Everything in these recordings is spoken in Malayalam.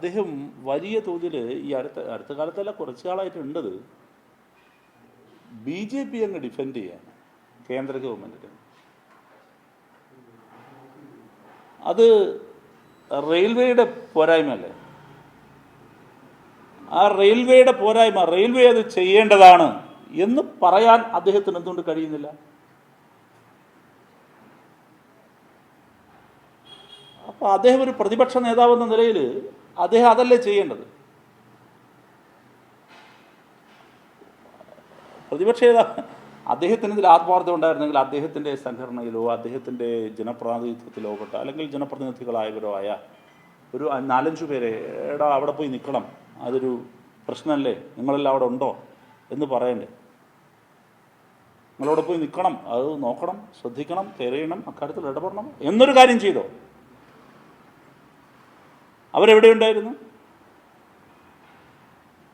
അദ്ദേഹം വലിയ തോതിൽ ഈ അടുത്ത അടുത്ത കാലത്തല്ല കുറച്ച് കാലമായിട്ടുണ്ടത് ബി ജെ പി അങ്ങ് ഡിഫെൻഡ് ചെയ്യാണ് കേന്ദ്ര ഗവൺമെന്റിന് അത് റെയിൽവേയുടെ പോരായ്മ പോരായ്മയല്ലേ ആ റെയിൽവേയുടെ പോരായ്മ റെയിൽവേ അത് ചെയ്യേണ്ടതാണ് എന്ന് പറയാൻ അദ്ദേഹത്തിന് എന്തുകൊണ്ട് കഴിയുന്നില്ല? അപ്പോൾ അദ്ദേഹം ഒരു പ്രതിപക്ഷ നേതാവെന്ന നിലയിൽ അദ്ദേഹം അതല്ലേ ചെയ്യേണ്ടത്? പ്രതിപക്ഷ അദ്ദേഹത്തിന് ഇതിൽ ആത്മാർത്ഥം ഉണ്ടായിരുന്നെങ്കിൽ അദ്ദേഹത്തിന്റെ സംഘടനയിലോ അദ്ദേഹത്തിന്റെ ജനപ്രാതിനിധ്യത്തിലോ പെട്ട അല്ലെങ്കിൽ ജനപ്രതിനിധികളായവരോ ആയ ഒരു നാലഞ്ച് പേരെ എടാ അവിടെ പോയി നിൽക്കണം അതൊരു പ്രശ്നമല്ലേ? നിങ്ങളെല്ലാം അവിടെ ഉണ്ടോ? എന്ന് പറയണ്ടേ. നിങ്ങളവിടെ പോയി നിൽക്കണം അത് നോക്കണം ശ്രദ്ധിക്കണം തിരയണം അക്കാര്യത്തിൽ ഇടപെടണം എന്നൊരു കാര്യം ചെയ്തോ? അവരെവിടെ ഉണ്ടായിരുന്നു?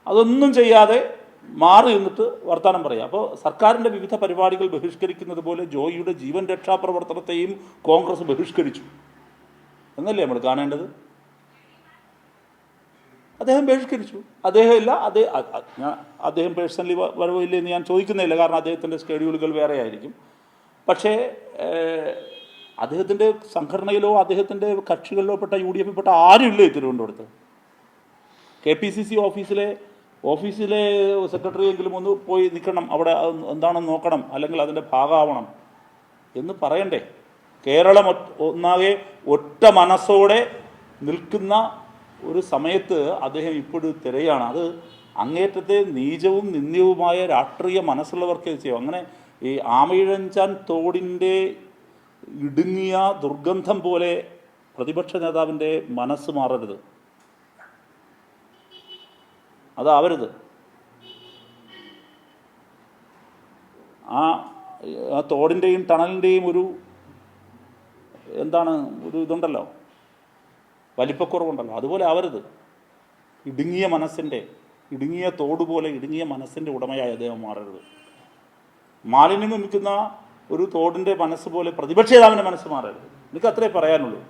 അതൊന്നും ചെയ്യാതെ മാറി നിന്നിട്ട് വർത്തമാനം പറയാം. അപ്പോൾ സർക്കാരിന്റെ വിവിധ പരിപാടികൾ ബഹിഷ്കരിക്കുന്നത് പോലെ ജോയിയുടെ ജീവൻ രക്ഷാ പ്രവർത്തനത്തെയും കോൺഗ്രസ് ബഹിഷ്കരിച്ചു. എന്നല്ലേ നമ്മൾ കാണേണ്ടത്? അദ്ദേഹം ബഹിഷ്കരിച്ചു. അദ്ദേഹം ഇല്ല അദ്ദേഹം ഞാൻ അദ്ദേഹം പേഴ്സണലി വരവില്ലെന്ന് ഞാൻ ചോദിക്കുന്നില്ല. കാരണം അദ്ദേഹത്തിന്റെ സ്കെഡ്യൂളുകൾ വേറെ ആയിരിക്കും പക്ഷേ അദ്ദേഹത്തിന്റെ സംഘടനയിലോ അദ്ദേഹത്തിന്റെ കക്ഷികളിലോ പെട്ട യു ഡി എഫിൽ പെട്ട ആരും ഇല്ലേ തിരുവനന്തപുരത്ത്. കെ പി സി സി ഓഫീസിലെ ഓഫീസിലെ സെക്രട്ടറി എങ്കിലും ഒന്ന് പോയി നിൽക്കണം. അവിടെ എന്താണെന്ന് നോക്കണം. അല്ലെങ്കിൽ അതിന്റെ ഭാഗമാവണം എന്ന് പറയണ്ടേ. കേരളം ഒന്നാകെ ഒറ്റ മനസ്സോടെ നിൽക്കുന്ന ഒരു സമയത്ത് അദ്ദേഹം ഇപ്പോഴും തിരയാണ്. അത് അങ്ങേറ്റത്തെ നീചവും നിന്ദ്യവുമായ രാഷ്ട്രീയ മനസ്സുള്ളവർക്ക് ചെയ്യും. അങ്ങനെ ഈ ആമയിഴഞ്ചാൻ തോടിന്റെ ഇടുങ്ങിയ ദുർഗന്ധം പോലെ പ്രതിപക്ഷ നേതാവിന്റെ മനസ്സ് മാറരുത്. അതാവരുത്. ആ തോടിന്റെയും ടണലിന്റെയും ഒരു എന്താണ് ഒരു ഇതുണ്ടല്ലോ. വലിപ്പക്കുറവുണ്ടല്ലോ. അതുപോലെ ആവരുത്. ഇടുങ്ങിയ മനസ്സിന്റെ ഇടുങ്ങിയ തോട് പോലെ ഇടുങ്ങിയ മനസ്സിന്റെ ഉടമയായി അദ്ദേഹം മാറരുത്. മാലിന്യം നിൽക്കുന്ന ഒരു തോടിന്റെ മനസ്സ് പോലെ പ്രതിപക്ഷ നേതാവിന്റെ മനസ്സ് മാറരുത്. എനിക്ക് അത്രേ പറയാനുള്ളൂ.